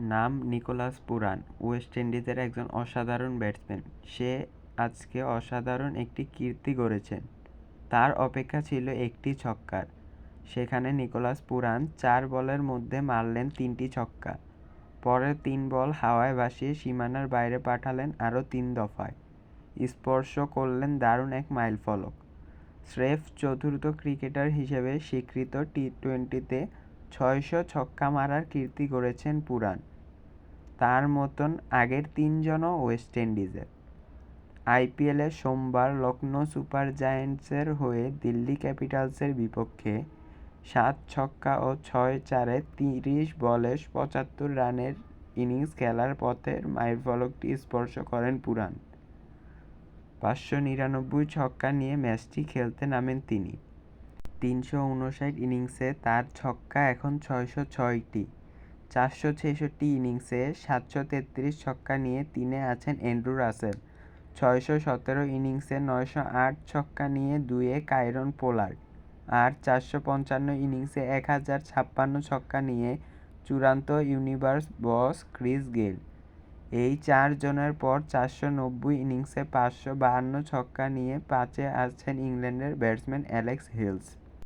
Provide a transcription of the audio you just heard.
নাম Nicholas Pooran, West ইন্ডিজের একজন অসাধারণ ব্যাটসম্যান। সে আজকে অসাধারণ একটি কীর্তি গড়েছেন। তার অপেক্ষা ছিল একটি ছক্কার। সেখানে নিকোলাস পুরান চার বলের মধ্যে মারলেন তিনটি ছক্কা। পরের তিন বল হাওয়ায় ভাসিয়ে সীমানার বাইরে পাঠালেন আরও তিন দফায়। স্পর্শ করলেন দারুণ এক মাইল ফলক। স্রেফ চতুর্থ ক্রিকেটার হিসেবে স্বীকৃত টি টোয়েন্টিতে ছয়শো ছক্কা মারার কীর্তি গড়েছেন পুরান। তার মতন আগের তিনজনও ওয়েস্ট ইন্ডিজের। আইপিএলে সোমবার লখনৌ সুপার জায়েন্টসের হয়ে দিল্লি ক্যাপিটালসের বিপক্ষে সাত ছক্কা ও ছয় চারে তিরিশ বলে পঁচাত্তর রানের ইনিংস খেলার পথের মাইলফলকটি স্পর্শ করেন পুরান। পাঁচশো নিরানব্বই ছক্কা নিয়ে ম্যাচটি খেলতে নামেন তিনি। তিনশো উনষাট ইনিংসে তার ছক্কা এখন ছয়শো ছয়টি। চারশো ছেষট্টি ইনিংসে সাতশো তেত্রিশ ছক্কা নিয়ে তিনে আছেন অ্যান্ড্রু রাসেল। ছয়শো সতেরো ইনিংসে নয়শো আট ছক্কা নিয়ে দুয়ে কাইরন পোলার্ড। আর চারশো পঞ্চান্ন ইনিংসে এক হাজার ছাপ্পান্ন ছক্কা নিয়ে চূড়ান্ত ইউনিভার্স বস ক্রিস গেল এই চারজনের পর চারশো নব্বই ইনিংসে পাঁচশো বাহান্ন ছক্কা নিয়ে পাঁচে আছেন ইংল্যান্ডের ব্যাটসম্যান অ্যালেক্স হেলস।